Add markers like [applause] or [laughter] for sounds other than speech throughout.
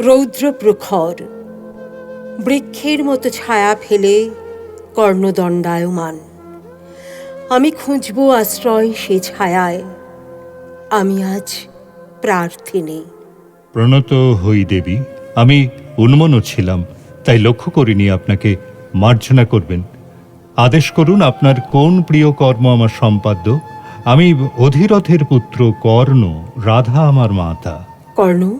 রৌদ্র প্রখর বৃক্ষের মতো ছায়া ফেলে কর্ণদণ্ডায়মান। আমি খুঁজব আশ্রয় সে ছায়ায়। আমি আজ প্রার্থিনী প্রণত হই দেবী আমি উন্মনও ছিলাম তাই লক্ষ্য করিনি আপনাকে মার্জনা করবেন। আদেশ করুন আপনার কোন প্রিয় কর্ম আমার সম্পাদ্য। আমি অধীরথের পুত্র কর্ণ রাধা আমার মাতা। কর্ণ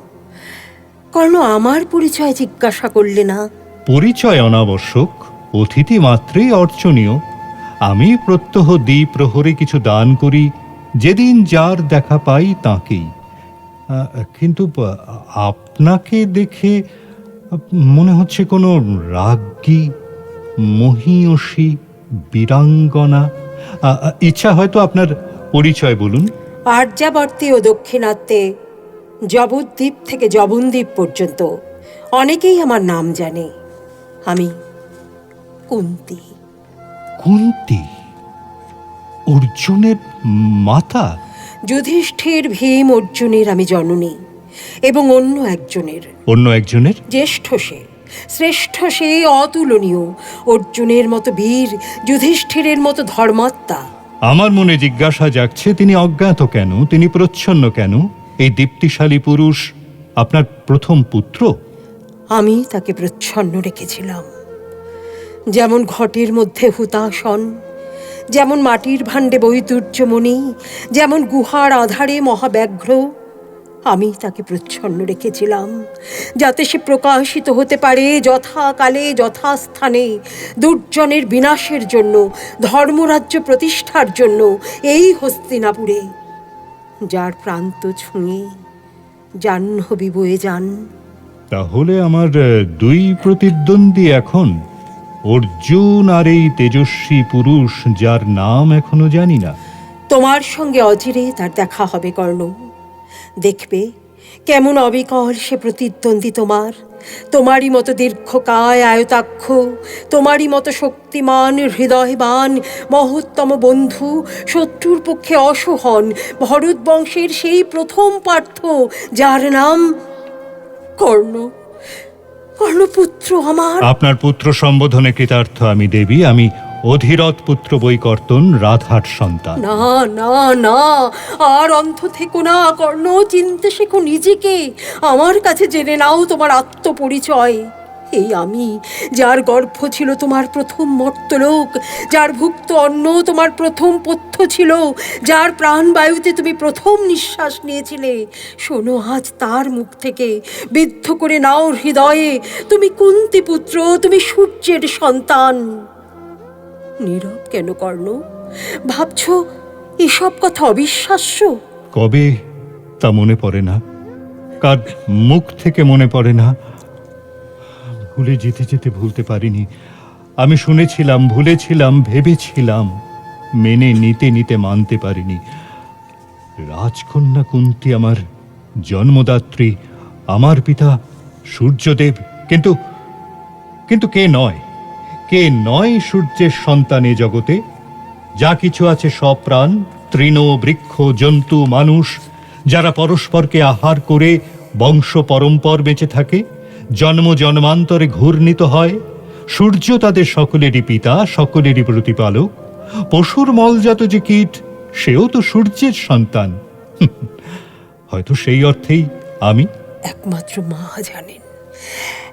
কর্ণ আমার পরিচয় জিজ্ঞাসা করলে না। পরিচয় অনাবশ্যক অতিথি মাত্রেই অর্চনীয়। আমি প্রত্যহ দ্বি প্রহরে কিছু দান করি যেদিন যার দেখা পাই তাকেই। কিন্তু আপনাকে দেখে মনে হচ্ছে কোনো রাজ্ঞী মহীয়সী বীরাঙ্গনা। ইচ্ছা হয়তো আপনার পরিচয় বলুন। আর্যাবর্তে ও দক্ষিণাত্যে জবদ্বীপ থেকে জবনদ্বীপ পর্যন্ত। অনেকেই আমার নাম জানে। আমি কুন্তি। কুন্তি অর্জুনের মাতা? যুধিষ্ঠির ভীম অর্জুনের আমি জননী এবং অন্য একজনের। অন্য একজনের? জ্যেষ্ঠ সে শ্রেষ্ঠ সে অতুলনীয় অর্জুনের মতো বীর যুধিষ্ঠিরের মতো ধর্মাত্মা। আমার মনে জিজ্ঞাসা জাগছে তিনি অজ্ঞাত কেন? তিনি প্রচ্ছন্ন কেন? এই দীপ্তিশালী পুরুষ আপনার প্রথম পুত্র? আমি তাকে প্রচ্ছন্ন রেখেছিলাম। যেমন ঘটের মধ্যে হুতাসন যেমন মাটির ভাণ্ডে বৈদুর্যমণি যেমন গুহার আধারে মহাব্যাঘ্র, আমি তাকে প্রচ্ছন্ন রেখেছিলাম, যাতে সে প্রকাশিত হতে পারে যথাকালে, যথাস্থানে, দুর্জনের বিনাশের জন্য, ধর্মরাজ্য প্রতিষ্ঠার জন্য, এই হস্তিনাপুরে। যার প্রান্ত ছুঁয়ে জাহ্নবী বয়ে যান। তাহলে আমার দুই প্রতিদ্বন্দ্বী এখন। অর্জুন আর এই তেজস্বী পুরুষ যার নাম এখনও জানি না। তোমার সঙ্গে অচিরে তার দেখা হবে কর্ণ। দেখবে কেমন অবিকল সে প্রতিদ্বন্দ্বী তোমার। তোমারই মতো দীর্ঘকায় আয়তাক্ষ, তোমারই মতো শক্তিমান, হৃদয়বান, মহত্তম বন্ধু, শত্রুর পক্ষে অসহন, ভরত বংশের সেই প্রথম পার্থ, যার নাম কর্ণ। কর্ণপুত্র আমার। আপনার পুত্র সম্বোধনে কৃতার্থ আমি দেবী, আমি অধীরথ পুত্র বৈকর্তন রাধার সন্তান। না না না, আর অন্ধ থেকো না, কর্ণ, চিনতে শেখো নিজেকে। আমার কাছে জেনে নাও তোমার আত্মপরিচয়। এই আমি, যার গর্ভ ছিল তোমার প্রথম মর্তলোক, যার ভুক্ত অন্ন তোমার প্রথম পথ্য ছিল, যার প্রাণবায়ুতে তুমি প্রথম নিঃশ্বাস নিয়েছিলে। শোনো, আজ তার মুখ থেকে বিদ্ধ করে নাও হৃদয়ে, তুমি কুন্তি পুত্র, তুমি সূর্যের সন্তান। নীরব কেন, কর্ণ? ভাবছ এসব কথা অবিশ্বাস্য? কবে তা মনে পড়ে না? কার মুখ থেকে মনে পড়ে না? ভুলে যেতে যেতে ভুলতে পারিনি। আমি শুনেছিলাম, ভুলেছিলাম, ভেবেছিলাম, মেনে নিতে নিতে মানতে পারিনি। রাজকন্যা কুন্তি আমার জন্মদাত্রী, আমার পিতা সূর্যদেব, কিন্তু কিন্তু কে নয়? কে নয় সূর্যের সন্তান জগতে? যা কিছু আছে সব প্রাণ, তৃণ, বৃক্ষ, জন্তু, মানুষ, যারা পরস্পরকে আহার করে বংশ পরম্পর বেঁচে থাকে, জন্ম জন্মান্তরে ঘূর্ণিত হয়, সূর্য তাদের সকলেরই পিতা, সকলেরই প্রতিপালক, পশুর মলজাত যে কীট, সেও তো সূর্যের সন্তান। [laughs] হয়তো সেই অর্থেই আমি একমাত্র মা জানেন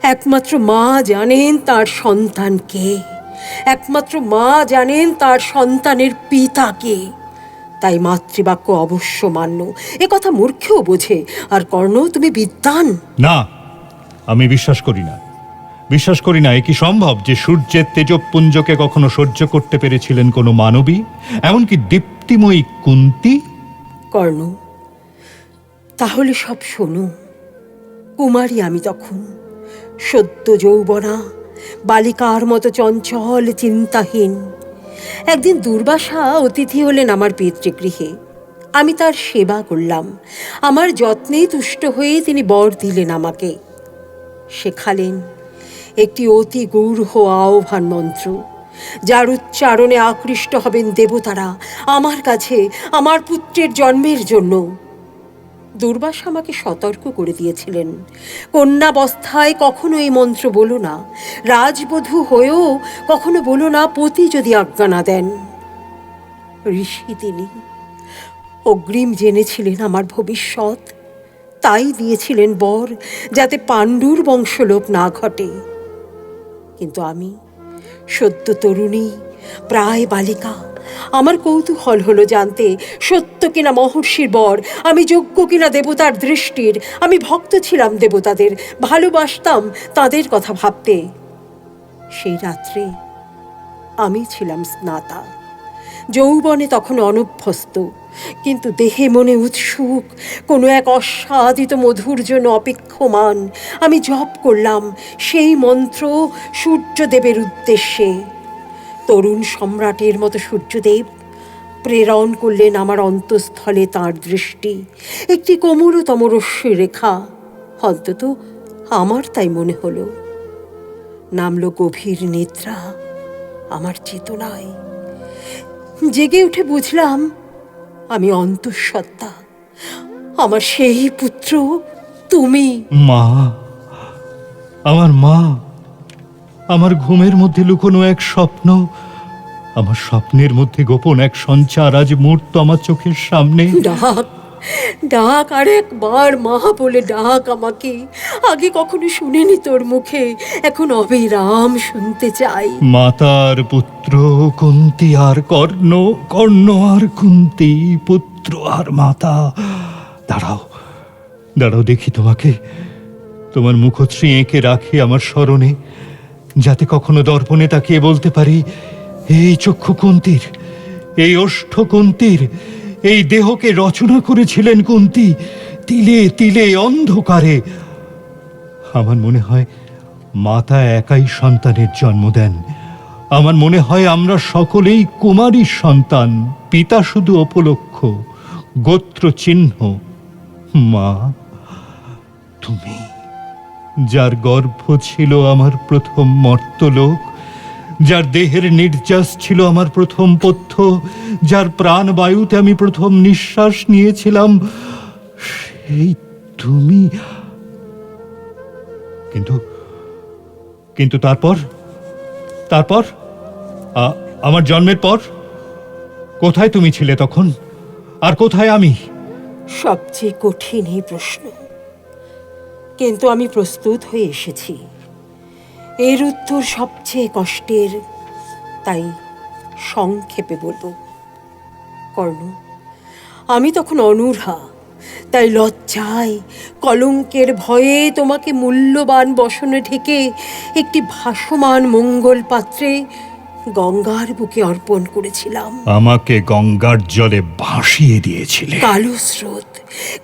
একমাত্র মা জানেন তার সন্তান কে। একমাত্র মা জানেন তার সন্তানের পিতা কে। তাই মাতৃবাক্য অবশ্য মান্য। এ কথা মূর্খেও বোঝে। আর কর্ণ তুমি বিদ্বান। না আমি বিশ্বাস করি না। বিশ্বাস করি না এ কি সম্ভব যে সূর্যের তেজপুঞ্জকে কখনো সহ্য করতে পেরেছিলেন কোনো মানবী এমনকি দীপ্তিময়ী কুন্তি? কর্ণ তাহলে সব শোনো। কুমারী আমি তখন সদ্য যৌবনা, বালিকার মতো চঞ্চল, চিন্তাহীন। একদিন দুর্বাসা অতিথি হলেন আমার পিতৃগৃহে। আমি তার সেবা করলাম। আমার যত্নে তুষ্ট হয়ে তিনি বর দিলেন আমাকে। শেখালেন একটি অতি গূঢ় আহ্বান মন্ত্র, যার উচ্চারণে আকৃষ্ট হবেন দেবতারা আমার কাছে, আমার পুত্রের জন্মের জন্য। দুর্বাসা আমাকে সতর্ক করে দিয়েছিলেন। কন্যাবস্থায় কখনো এই মন্ত্র বলো না। রাজবধূ হয়েও কখনো বলো না, পতি যদি আজ্ঞা না দেন। ঋষি তিনি অগ্রিম জেনেছিলেন আমার ভবিষ্যৎ। তাই দিয়েছিলেন বর যাতে পাণ্ডুর বংশলোপ না ঘটে। কিন্তু আমি সদ্য তরুণী, প্রায় বালিকা আমার কৌতূহল হলো জানতে, সত্য কিনা মহর্ষির বর, আমি যোগ্য কিনা দেবতার দৃষ্টির, আমি ভক্ত ছিলাম দেবতাদের, ভালোবাসতাম তাদের কথা ভাবতে। সেই রাত্রে আমি ছিলাম স্নাতা। যৌবনে তখন অনভ্যস্ত, কিন্তু দেহে মনে উৎসুক, কোনো এক অস্বাদিত মধুর জন্য অপেক্ষমান, আমি জপ করলাম সেই মন্ত্র সূর্যদেবের উদ্দেশ্যে। তরুণ সম্রাটের মতো সূর্যদেব প্রেরণ করলেন আমার অন্তঃস্থলে তার দৃষ্টি। একটি কোমরতম রশ্মি রেখা। অন্তত আমার তাই মনে হলো। নামলো গভীর নিদ্রা। আমার চেতনায়। জেগে উঠে বুঝলাম, আমি অন্তঃসত্ত্বা। আমার সেই পুত্র তুমি। মা, আমার মা। আমার ঘুমের মধ্যে লুকোনো এক স্বপ্ন আমার স্বপ্নের মধ্যে গোপন এক সঞ্চার আজ মূর্ত আমার চোখের সামনে। ডাক ডাক আর একবার মা বলে ডাক আমাকে। আগে কখনো শুনিনি তোর মুখে এখন অবিরাম শুনতে চাই। মাতার পুত্র কুন্তি আর কর্ণ কর্ণ আর কুন্তি পুত্র আর মাতা। দাঁড়াও দাঁড়াও দেখি তোমাকে। তোমার মুখশ্রী এঁকে রাখি আমার স্মরণে। যাতে কখনো দর্পণে তাকিয়ে বলতে পারি, এই চক্ষু কুন্তির, এই ওষ্ঠ কুন্তির, এই দেহকে রচনা করেছিলেন কুন্তি, তিলে তিলে অন্ধকারে। আমার মনে হয় মাতা একাই সন্তানের জন্ম দেন। আমার মনে হয় আমরা সকলেই কুমারীর সন্তান, পিতা শুধু অপলক্ষ গোত্র চিহ্ন মা, তুমি যার গর্ভ ছিল আমার প্রথম মর্তলোক, যার দেহের নির্যাস ছিল আমার প্রথম পথ্য, যার প্রাণবায়ুতে আমি প্রথম নিঃশ্বাস নিয়েছিলাম, সেই তুমি। কিন্তু কিন্তু তারপর? তারপর? আমার জন্মের পর? কোথায় তুমি ছিলে তখন? আর কোথায় আমি? সবচেয়ে কঠিন এই প্রশ্ন। কিন্তু আমি প্রস্তুত হয়ে এসেছি। এর উত্তর সবচেয়ে কষ্টের তাই সংক্ষেপে বলব। কর্ণ আমি তখন অনূর্হা তাই লজ্জায় কলঙ্কের ভয়ে তোমাকে মূল্যবান বসনে ঢেকে একটি ভাসমান মঙ্গল পাত্রে গঙ্গার বুকে অর্পণ করেছিলাম। আমাকে গঙ্গার জলে ভাসিয়ে দিয়েছিলে। কালো স্রোত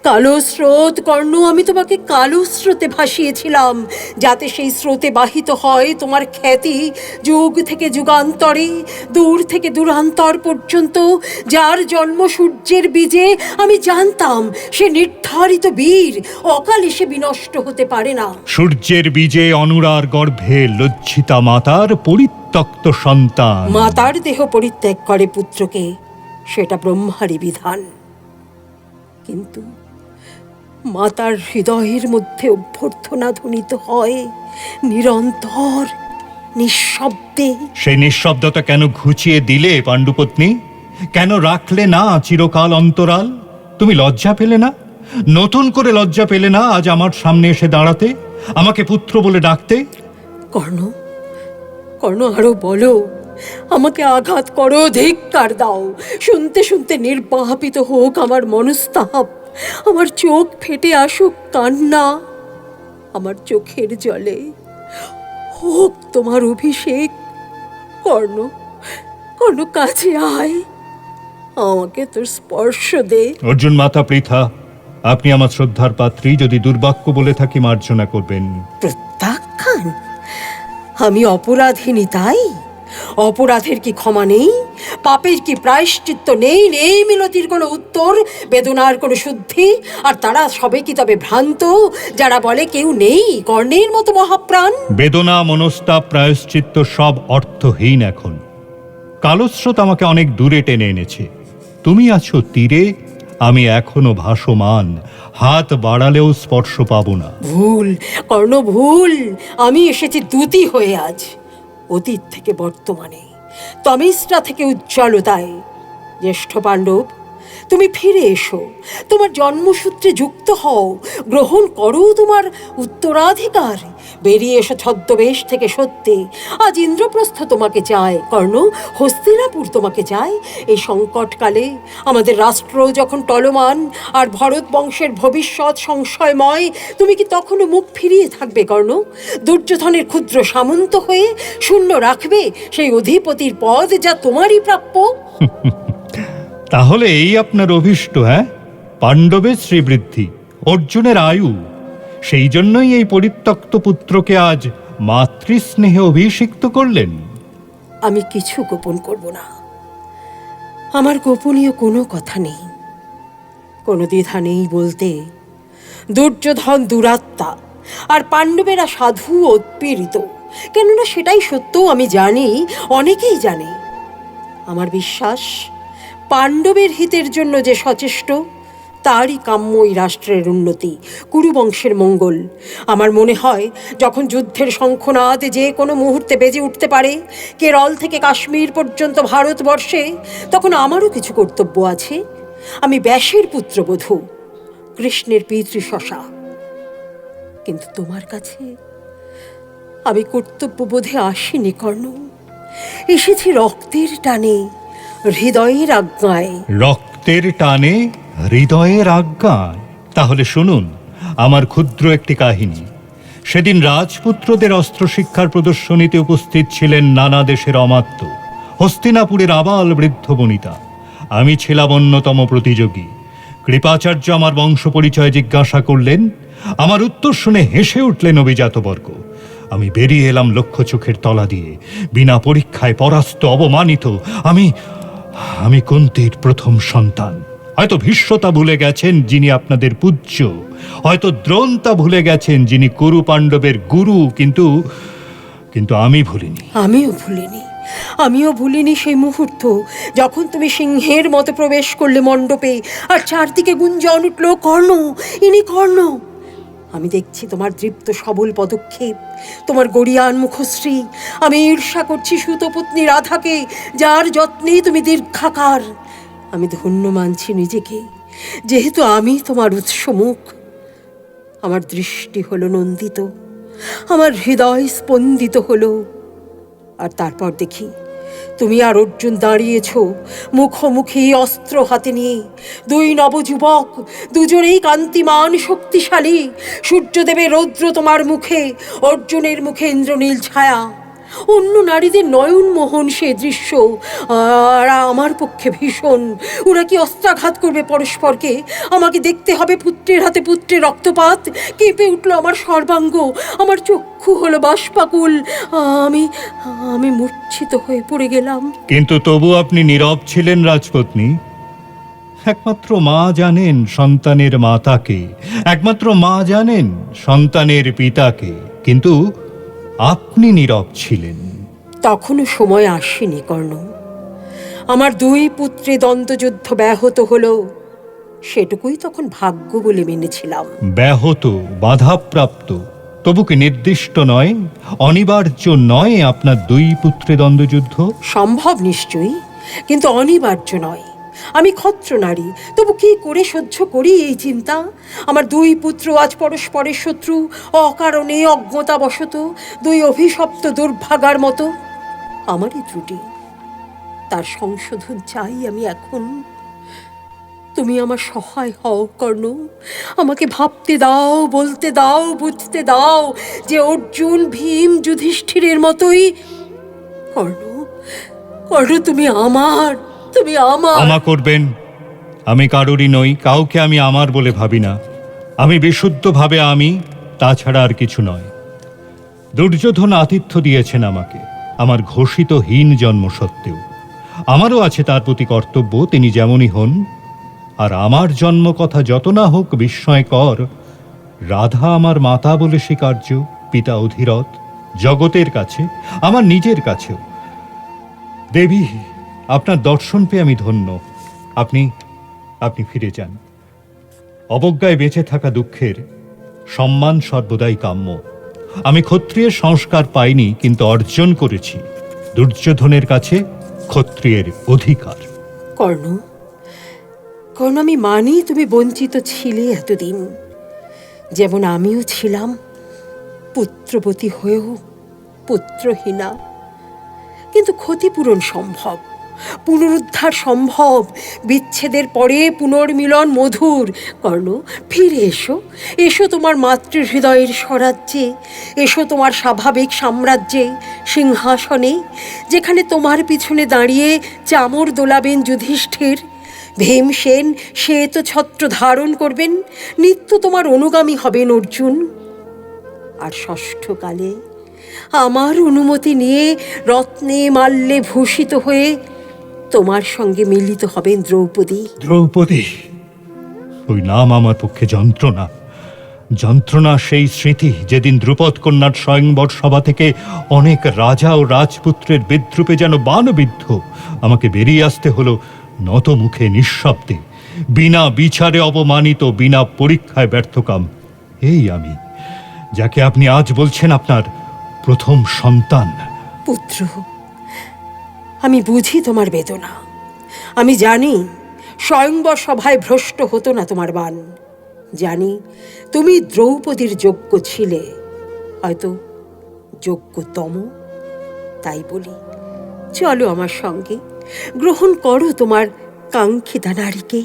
কালো স্রোত কর্ণ আমি তোমাকে কালো স্রোতে ভাসিয়েছিলাম যাতে সেই স্রোতে বাহিত হয় তোমার খ্যাতি যুগ থেকে যুগান্তরে দূর থেকে দূরান্তর পর্যন্ত যার জন্ম সূর্যের বীজে। আমি জানতাম সে নির্ধারিত বীর অকালে সে বিনষ্ট হতে পারে না। সূর্যের বীজে অনুরার গর্ভে লজ্জিতা মাতার পরিত্যক্ত সন্তান। মাতার দেহ পরিত্যাগ করে পুত্রকে সেটা ব্রহ্মারই বিধান। কিন্তু মাতার হৃদয়ের মধ্যে অভ্যর্থনা ধ্বনিত হয় নিরন্তর নিঃশব্দে। সেই নিঃশব্দতা কেন ঘুচিয়ে দিলে পাণ্ডুপত্নী? কেন রাখলে না চিরকাল অন্তরাল? তুমি লজ্জা পেলে না? নতুন করে লজ্জা পেলে না আজ আমার সামনে এসে দাঁড়াতে? আমাকে পুত্র বলে ডাকতে? কর্ণ কর্ণ আরও বলো। আমাকে আঘাত করো ধিক্কার দাও। শুনতে শুনতে নির্বাপিত হোক আমার মনস্তাপ। আমার চোখ ফেটে আসুক কান্না। আমার চোখের জলে হোক তোমার অভিষেক। কর্ণ কর্ণ কাছে আয়। আমাকে তোর স্পর্শ দে। অর্জুন মাতা পৃথা আপনি আমার শ্রদ্ধার পাত্রী যদি দুর্বাক্য বলে থাকি মার্জনা করবেন। প্রত্যাখ্যান? আমি অপরাধিনী তাই? অপরাধের কি ক্ষমা নেই? পাপের কি প্রায়শ্চিত্ত নেই? নেই মিনতির কোনো উত্তর বেদনার কোনো শুদ্ধি? আর তারা সবে কি তবে ভ্রান্ত? যারা বলে কেউ নেই কর্ণের মতো মহাপ্রাণ? বেদনা মনস্তাপ প্রায়শ্চিত্ত সব অর্থহীন এখন। কালস্রোত আমাকে অনেক দূরে টেনে এনেছে। তুমি আছো তীরে আমি এখনও ভাসমান। হাত বাড়ালেও স্পর্শ পাবো না। ভুল কর্ণ ভুল আমি এসেছি দুতি হয়ে আজ। অতীত থেকে বর্তমানে তমিস্রা থেকে উজ্জ্বলতায় জ্যেষ্ঠ পাণ্ডব তুমি ফিরে এসো। তোমার জন্মসূত্রে যুক্ত হও। গ্রহণ করো তোমার উত্তরাধিকার। বেরিয়ে এসো ছদ্মবেশ থেকে সত্যি। আজ ইন্দ্রপ্রস্থ তোমাকে চায়, কর্ণ, হস্তিনাপুর তোমাকে চায়। এই সংকটকালে আমাদের রাষ্ট্র যখন টলমান আর ভরত বংশের ভবিষ্যৎ সংশয়ময়, তুমি কি তখনও মুখ ফিরিয়ে থাকবে, কর্ণ? দুর্যোধনের ক্ষুদ্র সামন্ত হয়ে শূন্য রাখবে সেই অধিপতির পদ যা তোমারই প্রাপ্য। [laughs] তাহলে এই আপনার অভিষ্ট হ্যাঁ? পাণ্ডবের শ্রীবৃদ্ধি, অর্জুনের আয়ু। সেই জন্যই এই পরিত্যক্ত পুত্রকে আজ মাতৃস্নেহে অভিষিক্ত করলেন। আমি কিছু গোপন করব না। আমার গোপনীয় কোনো কথা নেই। কোনো দ্বিধা নেই বলতে। দুর্যোধন দুরাত্মা আর পাণ্ডবেরা সাধু উৎপীড়িত। কেননা সেটাই সত্য আমি জানি, অনেকেই জানে। আমার বিশ্বাস পাণ্ডবের হিতের জন্য যে সচেষ্ট, তারই কাম্য এই রাষ্ট্রের উন্নতি, কুরুবংশের মঙ্গল। আমার মনে হয়, যখন যুদ্ধের শঙ্খনাদ যে কোনো মুহূর্তে বেজে উঠতে পারে, কেরল থেকে কাশ্মীর পর্যন্ত ভারতবর্ষে, তখন আমারও কিছু কর্তব্য আছে। আমি ব্যাসের পুত্রবধূ, কৃষ্ণের পিতৃশশা। কিন্তু তোমার কাছে আমি কর্তব্যবোধে আসিনি, কর্ণ। এসেছি রক্তের টানে। হৃদয়ের আজ্ঞায়। রক্তের টানে হৃদয়ের আজ্ঞায়। তাহলে শুনুন, আমার ক্ষুদ্র একটি কাহিনী। সেদিন রাজপুত্রদের অস্ত্র শিক্ষার প্রদর্শনীতে উপস্থিত ছিলেন নানা দেশের অমাত্য। হস্তিনাপুরের আবাল বৃদ্ধ বনিতা। আমি ছিলাম অন্যতম প্রতিযোগী। কৃপাচার্য আমার বংশ পরিচয় জিজ্ঞাসা করলেন, আমার উত্তর শুনে হেসে উঠলেন অভিজাতবর্গ। আমি বেরিয়ে এলাম লক্ষ্য চোখের তলা দিয়ে। বিনা পরীক্ষায় পরাস্ত অবমানিত আমি আমি কুন্তির প্রথম সন্তান। হয়তো ভীষ্মতা ভুলে গেছেন যিনি আপনাদের পূজ্য। হয়তো দ্রোণতা ভুলে গেছেন যিনি কুরু পাণ্ডবের গুরু, কিন্তু কিন্তু আমি ভুলিনি। আমিও ভুলিনি। আমিও ভুলিনি সেই মুহূর্ত যখন তুমি সিংহের মতো প্রবেশ করলে মণ্ডপে, আর চারদিকে গুঞ্জন উঠল, কর্ণ, ইনি কর্ণ। আমি দেখছি তোমার দৃপ্ত সবল পদক্ষেপ, তোমার গড়িয়ান মুখশ্রী। আমি ঈর্ষা করছি সুতপত্নী রাধাকে, যার যত্নে তুমি দীর্ঘাকার। আমি ধন্য মানছি নিজেকে, যেহেতু আমি তোমার উৎসমুখ। আমার দৃষ্টি হলো নন্দিত, আমার হৃদয় স্পন্দিত হলো। আর তারপর দেখি তুমি আর অর্জুন দাঁড়িয়েছ মুখোমুখি অস্ত্র হাতে নিয়ে। দুই নবযুবক, দুজনেই কান্তিমান শক্তিশালী। সূর্যদেবের রৌদ্র তোমার মুখে, অর্জুনের মুখে ইন্দ্রনীল ছায়া। অন্য নারীদের নয়ন মোহন সে দৃশ্য। আর আমার পক্ষে ভীষণ। ওরা কি অস্ত্রাঘাত করবে পরস্পরকে? আমাকে দেখতে হবে পুত্রের হাতে পুত্রের রক্তপাত। কেঁপে উঠল আমার সর্বাঙ্গ। আমার চক্ষু হলো বাষ্পাকুল। আমি আমি মূর্ছিত হয়ে পড়ে গেলাম। কিন্তু তবু আপনি নীরব ছিলেন রাজপত্নী। একমাত্র মা জানেন সন্তানের মাতাকে। একমাত্র মা জানেন সন্তানের পিতাকে। কিন্তু আপনি নীরব ছিলেন। তখনও সময় আসেনি কর্ণ আমার দুই পুত্রে দ্বন্দ্বযুদ্ধ ব্যাহত হলো সেটুকুই তখন ভাগ্য বলে মেনেছিলাম। ব্যাহত বাধাপ্রাপ্ত তবু কি নির্দিষ্ট নয় অনিবার্য নয় আপনার দুই পুত্রে দ্বন্দ্বযুদ্ধ সম্ভব নিশ্চয়ই কিন্তু অনিবার্য নয়। আমি ক্ষত্র নারী, তবু কি করে সহ্য করি এই চিন্তা? আমার দুই পুত্র আজ পরস্পরের শত্রু, অকারণে অজ্ঞতাবশত, দুই অভিশপ্ত দুর্ভাগার মতো। আমারই ত্রুটি, তার সংশোধন চাই আমি এখন। তুমি আমার সহায় হও, কর্ণ। আমাকে ভাবতে দাও, বলতে দাও, বুঝতে দাও যে অর্জুন, ভীম, যুধিষ্ঠিরের মতোই। কর্ণ কর্ণ, তুমি আমার। তুমি আমার। ক্ষমা করবেন। আমি কারোরই নই, কাউকে আমি আমার বলে ভাবি না। আমি বিশুদ্ধভাবে আমি, তাছাড়া আর কিছু নয়। দুর্যোধন আতিথ্য দিয়েছেন আমাকে, আমার ঘোষিত হীন জন্ম সত্ত্বেও। আমারও আছে তার প্রতি কর্তব্য, তিনি যেমনই হন। আর আমার জন্ম কথা যত না হোক বিস্ময়কর রাধা আমার মাতা বলে স্বীকার্য, পিতা অধীরথ, জগতের কাছে, আমার নিজের কাছেও। দেবী আপনার দর্শন পেয়ে আমি ধন্য। আপনি আপনি ফিরে যান। অবজ্ঞায় বেঁচে থাকা দুঃখের সম্মান সর্বদাই কাম্য। আমি ক্ষত্রিয়ের সংস্কার পাইনি, কিন্তু অর্জন করেছি। দুর্যোধনের কাছে ক্ষত্রিয়ের অধিকার। কর্ণ কর্ণ, আমি মানি তুমি বঞ্চিত ছিলে এতদিন। যেমন আমিও ছিলাম, পুত্রবতী হয়েও পুত্রহীনা। কিন্তু ক্ষতিপূরণ সম্ভব। পুনরুদ্ধার সম্ভব। বিচ্ছেদের পরে পুনর্মিলন মধুর। কর্ণ, ফিরে এসো। এসো তোমার মাতৃহৃদয়ের স্বরাজ্যে। এসো তোমার স্বাভাবিক সাম্রাজ্যে, সিংহাসনে, যেখানে তোমার পিছনে দাঁড়িয়ে চামর দোলাবেন যুধিষ্ঠির। ভীমসেন সে তো ছত্র ধারণ করবেন। নিত্য তোমার অনুগামী হবেন অর্জুন। আর ষষ্ঠকালে আমার অনুমতি নিয়ে রত্নে মাল্যে ভূষিত হয়ে তোমার সঙ্গে মিলিত হবেন দ্রৌপদী। দ্রৌপদী ওই নাম আমার পক্ষে যন্ত্রণা। যন্ত্রণা সেই স্মৃতি যেদিন দ্রুপদ কন্যার স্বয়ংবর সভা থেকে অনেক রাজা ও রাজপুত্রের বিদ্রুপে যেন বানবিদ্ধ আমাকে বেরিয়ে আসতে হলো নত মুখে নিঃশব্দে। বিনা বিচারে অপমানিত বিনা পরীক্ষায় ব্যর্থকাম এই আমি যাকে আপনি আজ বলছেন আপনার প্রথম সন্তান। পুত্র আমি বুঝি তোমার বেদনা। আমি জানি স্বয়ংবর সভায় ভ্রষ্ট হতো না তোমার বান জানি তুমি দ্রৌপদীর যোগ্য ছিলে, হয়তো যোগ্যতম, তাই বলি। চলো আমার সঙ্গে, গ্রহণ করো তোমার কাঙ্ক্ষিতা নারীকে।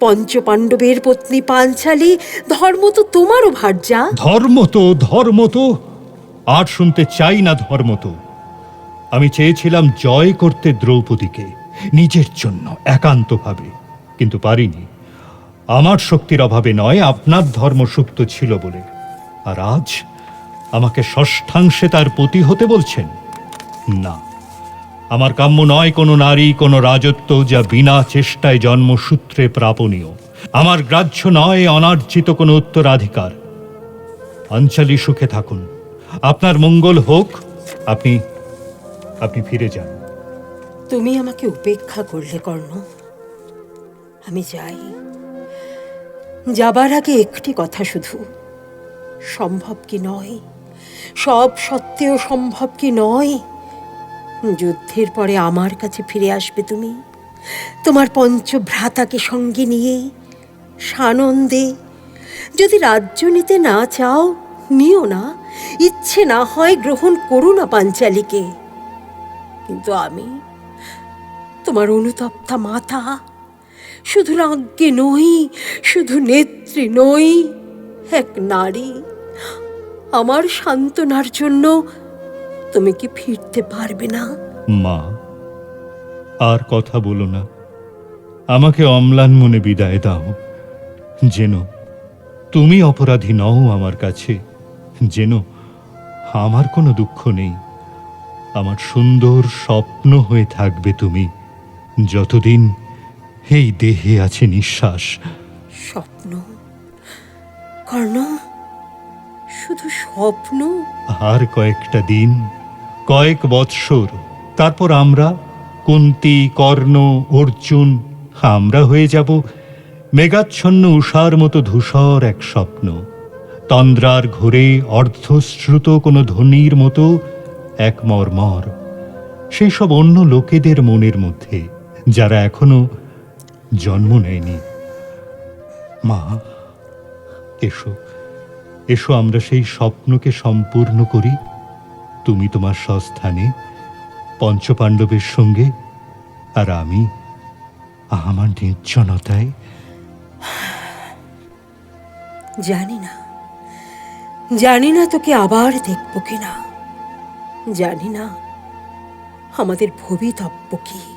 পঞ্চপাণ্ডবের পত্নী পাঞ্চালী, ধর্ম তো তোমারও ভার্যা। ধর্ম তো ধর্ম তো, আর শুনতে চাই না ধর্ম তো। আমি চেয়েছিলাম জয় করতে দ্রৌপদীকে, নিজের জন্য, একান্তভাবে। কিন্তু পারিনি। আমার শক্তির অভাবে নয়, আপনার ধর্ম সুপ্ত ছিল বলে। আর আজ আমাকে ষষ্ঠাংশে তার পতি হতে বলছেন? না। আমার কাম্য নয় কোনো নারী, কোনো রাজত্ব যা বিনা চেষ্টায় জন্মসূত্রে প্রাপণীয়। আমার গ্রাহ্য নয় অনার্জিত কোনো উত্তরাধিকার। অঞ্চলি সুখে থাকুন। আপনার মঙ্গল হোক, আপনি আপনি ফিরে যান। তুমি আমাকে উপেক্ষা করলে, কর্ণ। আমি যাই। যাবার আগে একটি কথা শুধু। সম্ভব কি নয়? সব সত্ত্বেও সম্ভব কি নয়? যুদ্ধের পরে আমার কাছে ফিরে আসবে তুমি। তোমার পঞ্চভ্রাতাকে সঙ্গে নিয়ে সানন্দে। যদি রাজ্য নিতে না চাও, নিও না। ইচ্ছে না হয় গ্রহণ করো না পাঞ্চালীকে। কিন্তু আমি তোমার অনুতপ্তা মাতা, শুধু রাজ্ঞে নই, শুধু নেত্রী নই, এক নারী। আমার সান্ত্বনার জন্য তুমি কি ফিরতে পারবে না? মা, আর কথা বলো না। আমাকে অম্লান মনে বিদায় দাও। যেন তুমি অপরাধী নও আমার কাছে। যেন আমার কোনো দুঃখ নেই। আমার সুন্দর স্বপ্ন হয়ে থাকবে তুমি। যতদিন এই দেহে আছে নিঃশ্বাস। স্বপ্ন? কর্ণ শুধু স্বপ্ন? আর কয়েকটা দিন কয়েক বৎসর তারপর আমরা কুন্তি কর্ণ অর্জুন আমরা হয়ে যাব মেঘাচ্ছন্ন উষার মতো ধূসর এক স্বপ্ন। তন্দ্রার ঘোরে অর্ধশ্রুত কোনো ধ্বনির মতো এক মর্মর। সেই সব অন্য লোকেদের মনের মধ্যে যারা এখনও জন্ম নেয়নি। মা, এসো এসো আমরা সেই স্বপ্নকে সম্পূর্ণ করি। তুমি তোমার স্বস্থানে পঞ্চপাণ্ডবের সঙ্গে আর আমি আমার নির্জনতায়। জানি না জানি না তোকে আবার দেখব কিনা। জানি না আমাদের ভবিতব্য কি?